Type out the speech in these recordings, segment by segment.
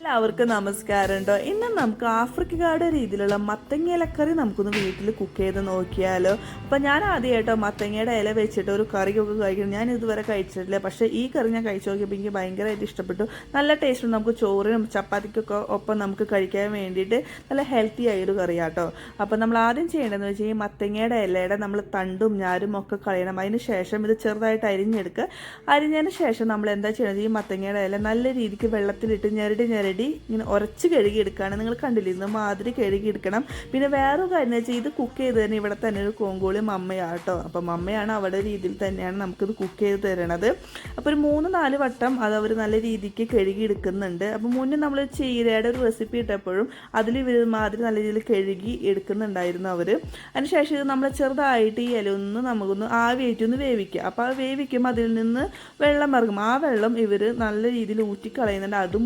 എല്ലാവർക്കും നമസ്കാരം ഉണ്ടോ ഇന്ന് നമുക്ക് ആഫ്രിക്കക്കാരുടെ രീതിയിലുള്ള മത്തങ്ങ ഇലക്കറി നമുക്കൊന്ന് വീട്ടിൽ കുക്ക് ചെയ്ത് നോക്കിയാലോ. അപ്പം ഞാൻ ആദ്യമായിട്ടോ മത്തങ്ങയുടെ ഇല വെച്ചിട്ട് ഒരു കറി ഒക്കെ കഴിക്കണം. ഞാൻ ഇതുവരെ കഴിച്ചിട്ടില്ല. പക്ഷേ ഈ കറി ഞാൻ കഴിച്ചു നോക്കിയപ്പോൾ എനിക്ക് ഭയങ്കരമായിട്ട് ഇഷ്ടപ്പെട്ടു. നല്ല ടേസ്റ്റ് നമുക്ക് ചോറിനും ചപ്പാത്തിക്കൊക്കെ ഒപ്പം നമുക്ക് കഴിക്കാൻ വേണ്ടിയിട്ട് നല്ല ഹെൽത്തി ആയൊരു കറിയാട്ടോ. അപ്പം നമ്മൾ ആദ്യം ചെയ്യേണ്ടതെന്ന് വെച്ചാൽ ഈ മത്തങ്ങയുടെ ഇലയുടെ നമ്മൾ തണ്ടും ഞാരും ഒക്കെ കളയണം. അതിന് ശേഷം ഇത് ചെറുതായിട്ട് അരിഞ്ഞെടുക്കുക. അരിഞ്ഞതിന് ശേഷം നമ്മൾ എന്താ ചെയ്യണത്? ഈ മത്തങ്ങയുടെ ഇല നല്ല രീതിക്ക് വെള്ളത്തിലിട്ട് ഞെരടി ഞെരടി ഇങ്ങനെ ഉരച്ച് കഴുകി എടുക്കുകയാണ് നിങ്ങൾ കണ്ടില്ലേ ഇന്ന് മാതിരി കഴുകി എടുക്കണം പിന്നെ വേറെ കാര്യം വെച്ചാൽ ഇത് കുക്ക് ചെയ്ത് തന്നെ ഇവിടെ തന്നെ ഒരു കോങ്കോളി മമ്മയാട്ടോ അപ്പം മമ്മയാണ് അവിടെ രീതിയിൽ തന്നെയാണ് നമുക്കിത് കുക്ക് ചെയ്ത് തരണത്. അപ്പോൾ ഒരു മൂന്ന് നാല് വട്ടം അത് അവർ നല്ല രീതിക്ക് കഴുകി എടുക്കുന്നുണ്ട് അപ്പോൾ മുന്നേ നമ്മൾ ചീരയുടെ ഒരു റെസിപ്പി ഇട്ടപ്പോഴും അതിൽ ഇവർ മാതിരി നല്ല രീതിയിൽ കഴുകി എടുക്കുന്നുണ്ടായിരുന്നു അവർ അതിനുശേഷം ഇത് നമ്മൾ ചെറുതായിട്ട് ഈ ഇല ഒന്ന് നമുക്കൊന്ന് ആവിയായിട്ട് ഒന്ന് വേവിക്കുക അപ്പോൾ ആ വേവിക്കുമ്പോൾ അതിൽ നിന്ന് വെള്ളം ഇറങ്ങും. ആ വെള്ളം ഇവർ നല്ല രീതിയിൽ ഊറ്റിക്കളയുന്നുണ്ട്. അതും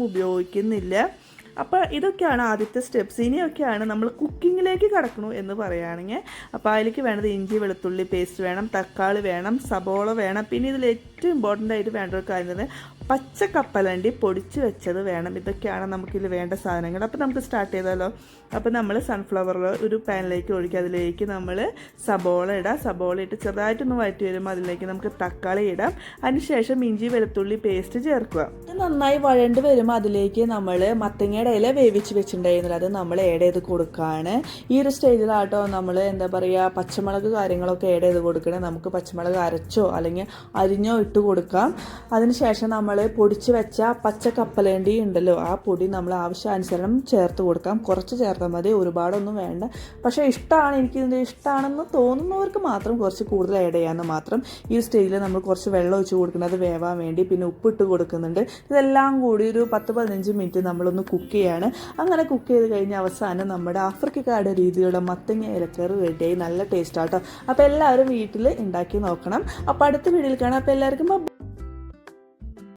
ഉപയോഗിക്കുന്നില്ല അപ്പോൾ ഇതൊക്കെയാണ് ആദ്യത്തെ സ്റ്റെപ്സ്. ഇനിയൊക്കെയാണ് നമ്മൾ കുക്കിങ്ങിലേക്ക് കടക്കണു എന്ന് പറയുകയാണെങ്കിൽ അപ്പോൾ അതിലേക്ക് വേണ്ടത് ഇഞ്ചി വെളുത്തുള്ളി പേസ്റ്റ് വേണം തക്കാളി വേണം സബോള വേണം. പിന്നെ ഇതിൽ ഏറ്റവും ഇമ്പോർട്ടന്റ് ആയിട്ട് വേണ്ട ഒരു കാര്യം പച്ച കപ്പലണ്ടി പൊടിച്ച് വെച്ചത് വേണം. ഇതൊക്കെയാണ് നമുക്കിതിൽ വേണ്ട സാധനങ്ങൾ. അപ്പോൾ നമുക്ക് സ്റ്റാർട്ട് ചെയ്താലോ? അപ്പോൾ നമ്മൾ സൺഫ്ലവർ ഒരു പാനിലേക്ക് ഒഴിക്കുക. അതിലേക്ക് നമ്മൾ സബോള ഇടാം. സബോള ഇട്ട് ചെറുതായിട്ടൊന്ന് വഴറ്റി വരുമ്പോൾ അതിലേക്ക് നമുക്ക് തക്കാളി ഇടാം. അതിനുശേഷം ഇഞ്ചി വെളുത്തുള്ളി പേസ്റ്റ് ചേർക്കുക. ഇത് നന്നായി വഴണ്ട് വരുമ്പോൾ അതിലേക്ക് നമ്മൾ മത്തങ്ങയുടെ ഇല വേവിച്ച് വെച്ചിട്ടുണ്ടായിരുന്നില്ല. അത് നമ്മൾ ഏഡ് ചെയ്ത് കൊടുക്കുകയാണ്. ഈ ഒരു സ്റ്റേജിലാട്ടോ നമ്മൾ എന്താ പറയുക പച്ചമുളക് കാര്യങ്ങളൊക്കെ ഏഡ് ചെയ്ത് കൊടുക്കണേ. നമുക്ക് പച്ചമുളക് അരച്ചോ അല്ലെങ്കിൽ അരിഞ്ഞോ ഇട്ട് കൊടുക്കാം. അതിനുശേഷം നമ്മൾ പൊടിച്ച് വെച്ച പച്ച കപ്പലേണ്ടി ഉണ്ടല്ലോ ആ പൊടി നമ്മൾ ആവശ്യാനുസരണം ചേർത്ത് കൊടുക്കാം. കുറച്ച് ചേർത്താൽ മതി ഒരുപാടൊന്നും വേണ്ട. പക്ഷേ ഇഷ്ടമാണ് എനിക്കിതിന്റെ ഇഷ്ടമാണെന്ന് തോന്നുന്നവർക്ക് മാത്രം കുറച്ച് കൂടുതൽ ആഡ് ചെയ്യാമെന്ന് മാത്രം ഈ സ്റ്റേജിൽ നമ്മൾ കുറച്ച് വെള്ളം ഒഴിച്ച് കൊടുക്കുന്നത് വേവാൻ വേണ്ടി പിന്നെ ഉപ്പിട്ട് കൊടുക്കുന്നുണ്ട്. ഇതെല്ലാം കൂടി ഒരു പത്ത് പതിനഞ്ച് മിനിറ്റ് നമ്മളൊന്ന് കുക്ക് ചെയ്യാണ്. അങ്ങനെ കുക്ക് ചെയ്ത് കഴിഞ്ഞ് അവസാനം നമ്മുടെ ആഫ്രിക്കക്കാരുടെ രീതിയിലുള്ള മത്തങ്ങ ഇലക്കറി റെഡിയായി നല്ല ടേസ്റ്റ് ആട്ടോ. അപ്പോൾ എല്ലാവരും വീട്ടിൽ ഉണ്ടാക്കി നോക്കണം. അപ്പോൾ അടുത്ത വീഡിയോയിൽ കാണാം. അപ്പോൾ എല്ലാവർക്കും